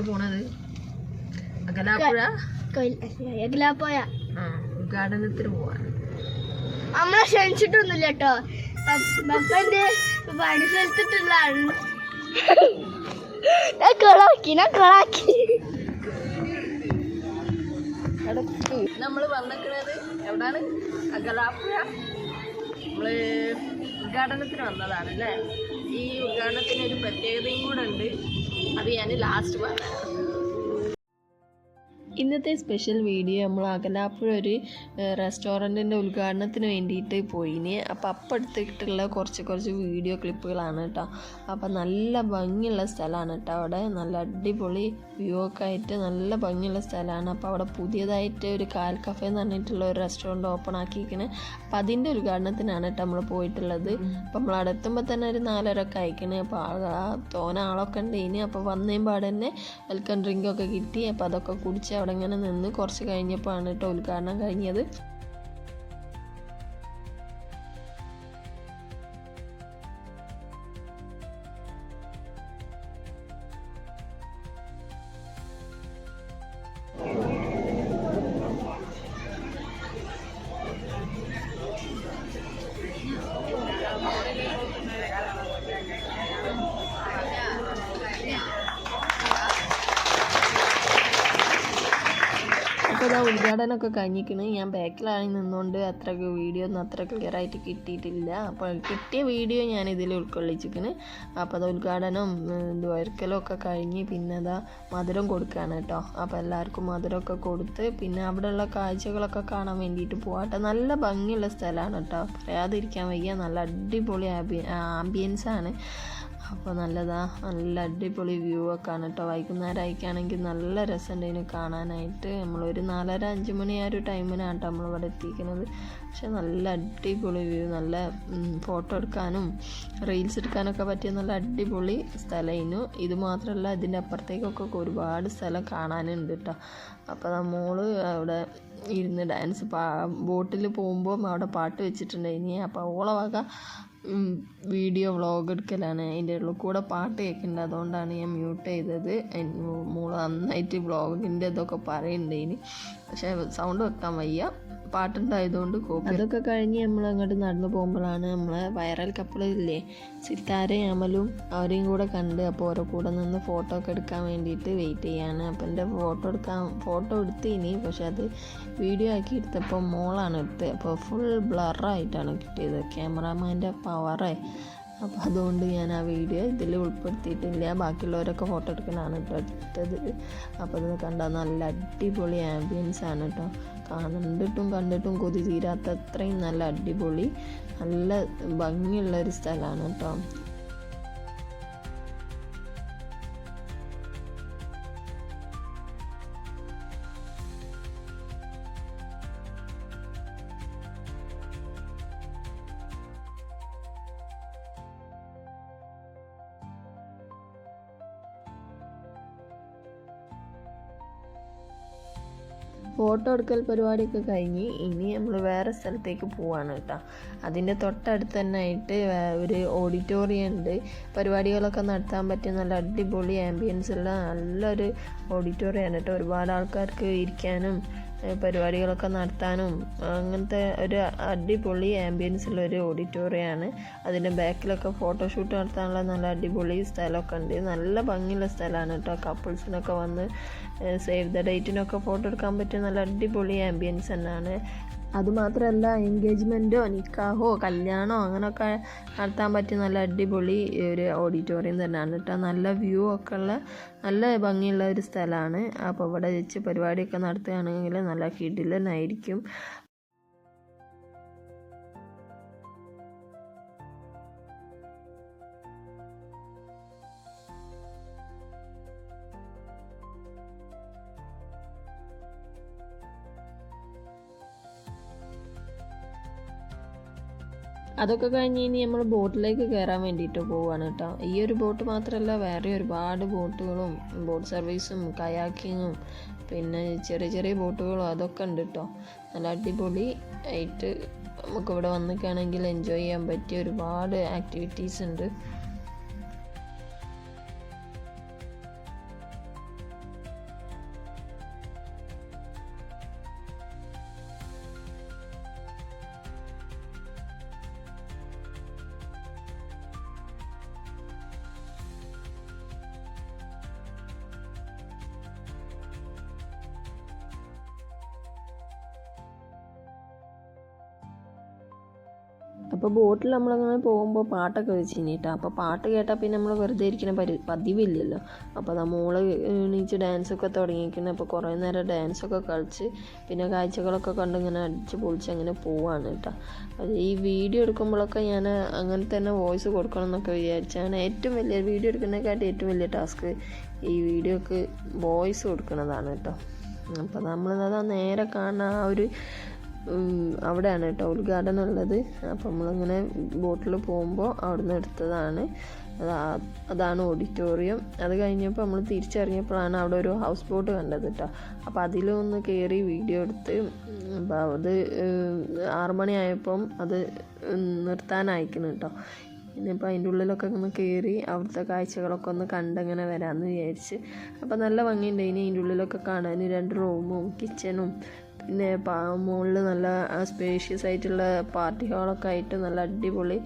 എവിടേക്കാ പോണത്? അകലാപ്പുഴ? എഗ്ലാപ്പോയ ആ ഉദ്ഘാടനത്തിന് പോവാൻ. നമ്മളെ ക്ഷണിച്ചിട്ടൊന്നുമില്ല കേട്ടോ. പപ്പന്റെ പണി സ്ഥലത്തിട്ടുള്ള ആൾ ഞാൻ കൊളാക്കി ഞാൻ കൊളാക്കി നമ്മൾ വന്നിക്കുന്നത് എവിടാണ്? അകലാപ്പുഴ. നമ്മൾ ഉദ്ഘാടനത്തിന് വന്നതാണ് അല്ലേ ഈ ഉദ്ഘാടനത്തിന് ഒരു പ്രത്യേകതയും കൂടെ ഉണ്ട്. അത് ഞാൻ ലാസ്റ്റ് പറയാം ഇന്നത്തെ സ്പെഷ്യൽ വീഡിയോ നമ്മൾ അകലാപ്പുഴ ഒരു റെസ്റ്റോറന്റിന്റെ ഉദ്ഘാടനത്തിന് വേണ്ടിയിട്ട് പോയിന്. അപ്പോൾ അപ്പം എടുത്തിട്ടുള്ള കുറച്ച് കുറച്ച് വീഡിയോ ക്ലിപ്പുകളാണ് കേട്ടോ അപ്പോൾ നല്ല ഭംഗിയുള്ള സ്ഥലമാണ് കേട്ടോ അവിടെ. നല്ല അടിപൊളി വ്യൂ ഒക്കെ ആയിട്ട് നല്ല ഭംഗിയുള്ള സ്ഥലമാണ്. അപ്പോൾ അവിടെ പുതിയതായിട്ട് ഒരു കാൽ കഫേ എന്ന് പറഞ്ഞിട്ടുള്ള ഒരു റെസ്റ്റോറന്റ് ഓപ്പൺ ആക്കിയിരിക്കുന്നത് അപ്പം അതിന്റെ ഉദ്ഘാടനത്തിനാണ് കേട്ടോ നമ്മൾ പോയിട്ടുള്ളത്. അപ്പം നമ്മൾ അവിടെ എത്തുമ്പോൾ തന്നെ ഒരു നാലരൊക്കെ അയക്കണേ അപ്പോൾ ആ തോന ആളൊക്കെ ഉണ്ട് ഇനി അപ്പോൾ വന്നേം പാടെ തന്നെ വെൽക്കം ഡ്രിങ്കൊക്കെ കിട്ടി. അപ്പോൾ അതൊക്കെ കുടിച്ച് അവിടെ ഇങ്ങനെ നിന്ന് കുറച്ച് കഴിഞ്ഞപ്പോഴാണ് കേട്ടോ ഉദ്ഘാടനം കഴിഞ്ഞത്. അപ്പോൾ ഇതാ ഉദ്ഘാടനമൊക്കെ കഴിഞ്ഞിരിക്കണ്. ഞാൻ ബാക്കിലായി നിന്നുകൊണ്ട് അത്രയ്ക്ക് വീഡിയോ ഒന്നും അത്ര ക്ലിയർ ആയിട്ട് കിട്ടിയിട്ടില്ല. അപ്പോൾ കിട്ടിയ വീഡിയോ ഞാൻ ഇതിൽ ഉൾക്കൊള്ളിച്ചിരിക്കണ്. അപ്പോൾ അത് ഉദ്ഘാടനം ദ്വരക്കലും ഒക്കെ കഴിഞ്ഞ് പിന്നെ അതാ മധുരം കൊടുക്കുകയാണ് കേട്ടോ. അപ്പോൾ എല്ലാവർക്കും മധുരമൊക്കെ കൊടുത്ത് പിന്നെ അവിടെയുള്ള കാഴ്ചകളൊക്കെ കാണാൻ വേണ്ടിയിട്ട് പോകട്ടെ നല്ല ഭംഗിയുള്ള സ്ഥലമാണ് കേട്ടോ. പറയാതിരിക്കാൻ വയ്യ. നല്ല അടിപൊളി ആംബി ആംബിയൻസ് ആണ്. അപ്പോൾ നല്ലതാ. നല്ല അടിപൊളി വ്യൂ ഒക്കെ ആണ് കേട്ടോ വൈകുന്നേരം ആയിക്കാണെങ്കിൽ നല്ല രസമുണ്ട് കാണാനായിട്ട് നമ്മളൊരു നാലര അഞ്ച് മണി ആ ഒരു ടൈമിനാണ് കേട്ടോ നമ്മളിവിടെ എത്തിക്കുന്നത്. പക്ഷെ നല്ല അടിപൊളി വ്യൂ നല്ല ഫോട്ടോ എടുക്കാനും റീൽസ് എടുക്കാനൊക്കെ പറ്റിയ നല്ല അടിപൊളി സ്ഥലമായിരുന്നു ഇത് മാത്രമല്ല ഇതിന്റെ അപ്പുറത്തേക്കൊക്കെ ഒരുപാട് സ്ഥലം കാണാനുണ്ട് കേട്ടോ അപ്പോൾ നമ്മൾ അവിടെ ഇരുന്ന് ഡാൻസ് ബോട്ടിൽ പോകുമ്പോൾ അവിടെ പാട്ട് വെച്ചിട്ടുണ്ടായിനി. അപ്പോൾ ഓളവാക വക വീഡിയോ വ്ളോഗ് എടുക്കലാണ് അതിന്റെ ഉള്ളിൽ കൂടെ പാട്ട് കേൾക്കുന്നുണ്ട് അതുകൊണ്ടാണ് ഞാൻ മ്യൂട്ട് ചെയ്തത്. മോൾ നന്നായിട്ട് വ്ളോഗിന്റെ ഇതൊക്കെ പറയുന്നുണ്ട് ഇനി പക്ഷേ സൗണ്ട് വെക്കാൻ വയ്യ. പാട്ടുണ്ടായതുകൊണ്ട് കോപ്പി അതൊക്കെ കഴിഞ്ഞ് നമ്മൾ അങ്ങോട്ട് നടന്നു പോകുമ്പോഴാണ് നമ്മളെ വൈറൽ കപ്പിളില്ലേ സിത്താരയും അമലും അവരെയും കൂടെ കണ്ട് അപ്പോൾ ഓരോ കൂടെ നിന്ന് ഫോട്ടോ ഒക്കെ എടുക്കാൻ വേണ്ടിയിട്ട് വെയിറ്റ് ചെയ്യാണ്. അപ്പം എന്റെ ഫോട്ടോ എടുക്കാൻ ഫോട്ടോ എടുത്തിനി പക്ഷെ അത് വീഡിയോ ആക്കി എടുത്തപ്പോൾ മോളാണ് എടുത്തത്. അപ്പോൾ ഫുൾ ബ്ലറായിട്ടാണ് കിട്ടിയത്. ക്യാമറാമാന്റെ പവറേ അപ്പോൾ അതുകൊണ്ട് ഞാൻ ആ വീഡിയോ ഇതിൽ ഉൾപ്പെടുത്തിയിട്ടില്ല. ബാക്കിയുള്ളവരൊക്കെ ഫോട്ടോ എടുക്കലാണ് കേട്ടോ എടുത്തത് അപ്പോൾ അത് കണ്ടാൽ നല്ല അടിപൊളി ആംബിയൻസ് ആണ് കേട്ടോ. കണ്ടിട്ടും കണ്ടിട്ടും കൊതി തീരാത്ത അത്രയും നല്ല അടിപൊളി നല്ല ഭംഗിയുള്ള ഒരു സ്ഥലമാണ് കേട്ടോ. ഫോട്ടോ എടുക്കൽ പരിപാടിയൊക്കെ കഴിഞ്ഞ് ഇനി നമ്മൾ വേറെ സ്ഥലത്തേക്ക് പോവാണ് കേട്ടോ. അതിന്റെ തൊട്ടടുത്ത് തന്നെ ആയിട്ട് ഒരു ഓഡിറ്റോറിയം ഉണ്ട്. പരിപാടികളൊക്കെ നടത്താൻ പറ്റിയ നല്ല അടിപൊളി ആംബിയൻസ് ഉള്ള നല്ലൊരു ഓഡിറ്റോറിയമാണ് കേട്ടോ. ഒരുപാട് ആൾക്കാർക്ക് ഇരിക്കാനും പരിപാടികളൊക്കെ നടത്താനും അങ്ങനത്തെ ഒരു അടിപൊളി ആംബിയൻസ് ഉള്ള ഒരു ഓഡിറ്റോറിയമാണ് അതിന്റെ ബാക്കിലൊക്കെ ഫോട്ടോഷൂട്ട് നടത്താനുള്ള നല്ല അടിപൊളി സ്ഥലമൊക്കെ ഉണ്ട്. നല്ല ഭംഗിയുള്ള സ്ഥലമാണ് കേട്ടോ. കപ്പിൾസിനൊക്കെ വന്ന് സേവ് ദ ഡേറ്റിനൊക്കെ ഫോട്ടോ എടുക്കാൻ പറ്റിയ നല്ല അടിപൊളി ആംബിയൻസ് തന്നെയാണ്. അതുമാത്രമല്ല എൻഗേജ്മെന്റോ നിക്കാഹോ കല്യാണമോ അങ്ങനെയൊക്കെ നടത്താൻ പറ്റിയ നല്ല അടിപൊളി ഒരു ഓഡിറ്റോറിയം തന്നെയാണ് കേട്ടോ. നല്ല വ്യൂ ഒക്കെ ഉള്ള നല്ല ഭംഗിയുള്ള ഒരു സ്ഥലമാണ്. അപ്പോൾ ഇവിടെ വെച്ച് പരിപാടിയൊക്കെ നടത്തുകയാണെങ്കിൽ നല്ല കിടിലനായിരിക്കും. അതൊക്കെ കഴിഞ്ഞ് ഇനി നമ്മൾ ബോട്ടിലേക്ക് കയറാൻ വേണ്ടിയിട്ട് പോവുകയാണ് കേട്ടോ. ഈ ഒരു ബോട്ട് മാത്രമല്ല വേറെ ഒരുപാട് ബോട്ടുകളും ബോട്ട് സർവീസും കയാക്കിങ്ങും പിന്നെ ചെറിയ ചെറിയ ബോട്ടുകളും അതൊക്കെ ഉണ്ട് കേട്ടോ. നല്ല അടിപൊളി ആയിട്ട് നമുക്കിവിടെ വന്നിക്കുകയാണെങ്കിൽ എൻജോയ് ചെയ്യാൻ പറ്റിയ ഒരുപാട് ആക്ടിവിറ്റീസ് ഉണ്ട്. അപ്പോൾ ബോട്ടിൽ നമ്മളങ്ങനെ പോകുമ്പോൾ പാട്ടൊക്കെ വെച്ച് കഴിഞ്ഞിട്ടാണ് അപ്പോൾ പാട്ട് കേട്ടാൽ പിന്നെ നമ്മൾ വെറുതെ ഇരിക്കുന്ന പരി പതിവില്ലല്ലോ. അപ്പോൾ നമ്മൾ എണീച്ച് ഡാൻസൊക്കെ തുടങ്ങിയിരിക്കുന്നത് അപ്പോൾ കുറേ നേരം ഡാൻസൊക്കെ കളിച്ച് പിന്നെ കാഴ്ചകളൊക്കെ കണ്ട് ഇങ്ങനെ അടിച്ച് പൊളിച്ച് അങ്ങനെ പോവാണ് കേട്ടോ അത് ഈ വീഡിയോ എടുക്കുമ്പോഴൊക്കെ ഞാൻ അങ്ങനെ തന്നെ വോയിസ് കൊടുക്കണം എന്നൊക്കെ വിചാരിച്ചാണ് ഏറ്റവും വലിയ വീഡിയോ എടുക്കുന്നതിനെക്കാട്ടി ഏറ്റവും വലിയ ടാസ്ക് ഈ വീഡിയോക്ക് വോയിസ് കൊടുക്കുന്നതാണ് കേട്ടോ അപ്പോൾ നമ്മളത് നേരെ കാണുന്ന ആ ഒരു അവിടെയാണ് കേട്ടോ ഉദ്ഘാടനം ഉള്ളത്. അപ്പം നമ്മളിങ്ങനെ ബോട്ടിൽ പോകുമ്പോൾ അവിടുന്ന് എടുത്തതാണ്. അതാ അതാണ് ഓഡിറ്റോറിയം അത് കഴിഞ്ഞപ്പോൾ നമ്മൾ തിരിച്ചറിഞ്ഞപ്പോഴാണ് അവിടെ ഒരു ഹൗസ് ബോട്ട് കണ്ടത് കേട്ടോ. അപ്പോൾ അതിലൊന്ന് കയറി വീഡിയോ എടുത്ത് അപ്പോൾ അത് ആറുമണിയായപ്പം ആറ് മണിയായപ്പം അത് നിർത്താനായിക്കുന്നു കേട്ടോ. ഇനിയിപ്പോൾ അതിന്റെ ഉള്ളിലൊക്കെ ഒന്ന് കയറി അവിടുത്തെ കാഴ്ചകളൊക്കെ ഒന്ന് കണ്ടങ്ങനെ വരാമെന്ന് വിചാരിച്ച്. അപ്പോൾ നല്ല ഭംഗിയുണ്ട്. ഇനി അതിന്റെ ഉള്ളിലൊക്കെ കാണാൻ. രണ്ട് റൂമും കിച്ചണും പിന്നെ മുകളിൽ നല്ല സ്പേഷ്യസ് ആയിട്ടുള്ള പാർട്ടി ഹാളൊക്കെ ആയിട്ട് നല്ല അടിപൊളി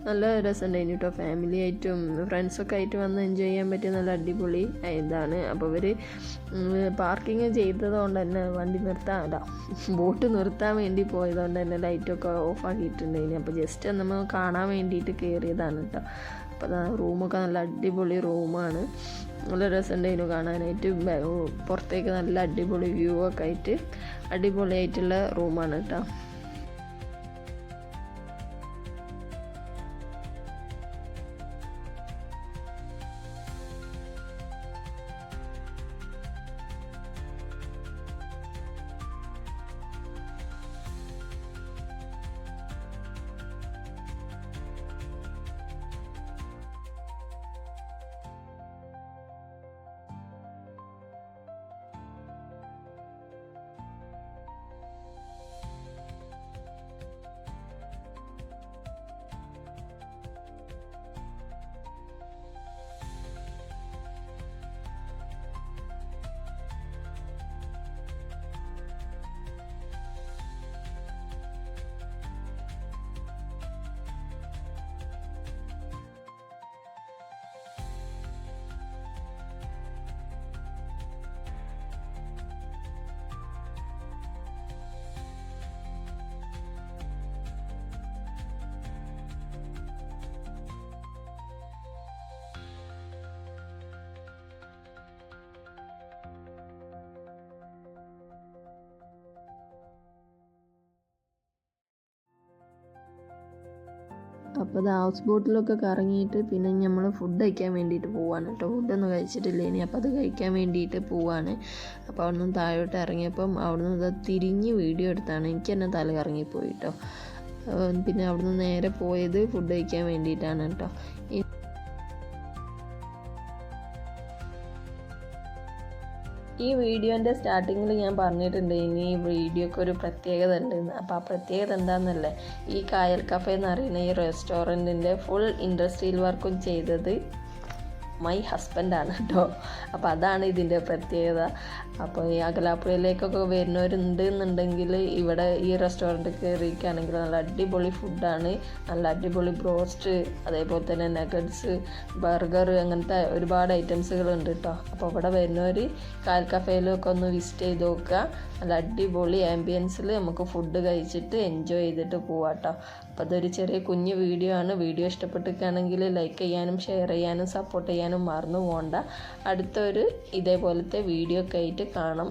നല്ല രസമുണ്ടായിരുന്നു കേട്ടോ ഫാമിലി ആയിട്ടും ഫ്രണ്ട്സൊക്കെ ആയിട്ട് വന്ന് എൻജോയ് ചെയ്യാൻ പറ്റിയ നല്ല അടിപൊളി ഇതാണ്. അപ്പോൾ ഇവർ പാർക്കിങ് ചെയ്തതുകൊണ്ട് തന്നെ വണ്ടി നിർത്താൻ അല്ല ബോട്ട് നിർത്താൻ വേണ്ടി പോയതുകൊണ്ട് തന്നെ ലൈറ്റൊക്കെ ഓഫ് ആക്കിയിട്ടുണ്ടായിന് അപ്പോൾ ജസ്റ്റ് നമ്മൾ കാണാൻ വേണ്ടിയിട്ട് കയറിയതാണ് കേട്ടോ അപ്പോൾ റൂമൊക്കെ നല്ല അടിപൊളി റൂമാണ് നല്ല രസമുണ്ടായിരുന്നു കാണാനായിട്ട്. പുറത്തേക്ക് നല്ല അടിപൊളി വ്യൂ ഒക്കെ ആയിട്ട്. അടിപൊളിയായിട്ടുള്ള റൂമാണ് കേട്ടോ അപ്പോൾ അത് ഹൗസ് ബോട്ടിലൊക്കെ കറങ്ങിയിട്ട് പിന്നെ നമ്മൾ ഫുഡ് കഴിക്കാൻ വേണ്ടിയിട്ട് പോവാണ് കേട്ടോ. ഫുഡൊന്നും കഴിച്ചിട്ടില്ല ഇനി അപ്പോൾ അത് കഴിക്കാൻ വേണ്ടിയിട്ട് പോവാണ്. അപ്പോൾ അവിടെ നിന്ന് താഴോട്ട് ഇറങ്ങിയപ്പം അവിടെ നിന്ന് തിരിഞ്ഞ് വീഡിയോ എടുത്താണ്. എനിക്ക് തന്നെ തല കറങ്ങിപ്പോയി കേട്ടോ. ഏഹ് പിന്നെ അവിടെ നിന്ന് നേരെ പോയത് ഫുഡ് കഴിക്കാൻ വേണ്ടിയിട്ടാണ് കേട്ടോ. ഈ വീഡിയോന്റെ സ്റ്റാർട്ടിങ്ങിൽ ഞാൻ പറഞ്ഞിട്ടുണ്ട് ഇനി ഈ വീഡിയോക്ക് ഒരു പ്രത്യേകത ഉണ്ടെന്ന്. അപ്പോൾ ആ പ്രത്യേകത എന്താണെന്നല്ലേ ഈ കായൽ കഫേ എന്ന് അറിയുന്ന ഈ റെസ്റ്റോറന്റിന്റെ ഫുൾ ഇൻഡസ്ട്രിയൽ വർക്കും ചെയ്തത് മൈ ഹസ്ബൻഡാണ് കേട്ടോ അപ്പോൾ അതാണ് ഇതിന്റെ പ്രത്യേകത. അപ്പോൾ ഈ അകലാപ്പുഴയിലേക്കൊക്കെ വരുന്നവരുണ്ട് എന്നുണ്ടെങ്കിൽ ഇവിടെ ഈ റെസ്റ്റോറന്റ് കയറിയിരിക്കുകയാണെങ്കിൽ നല്ല അടിപൊളി ഫുഡാണ് നല്ല അടിപൊളി ബ്രോസ്റ്റ് അതേപോലെ തന്നെ നഗറ്റ്സ് ബർഗർ അങ്ങനത്തെ ഒരുപാട് ഐറ്റംസുകളുണ്ട് കേട്ടോ അപ്പോൾ ഇവിടെ വരുന്നവർ കാൽ കഫേയിലൊക്കെ ഒന്ന് വിസിറ്റ് ചെയ്ത് നോക്കുക. നല്ല അടിപൊളി ആംബിയൻസിൽ നമുക്ക് ഫുഡ് കഴിച്ചിട്ട് എൻജോയ് ചെയ്തിട്ട് പോവാം കേട്ടോ അപ്പോൾ അതൊരു ചെറിയ കുഞ്ഞ് വീഡിയോ ആണ്. വീഡിയോ ഇഷ്ടപ്പെട്ടിരിക്കുകയാണെങ്കിൽ ലൈക്ക് ചെയ്യാനും ഷെയർ ചെയ്യാനും സപ്പോർട്ട് ചെയ്യാനും മറന്നു പോകണ്ട. അടുത്തൊരു ഇതേപോലത്തെ വീഡിയോ ഒക്കെ ആയിട്ട് കാണാം.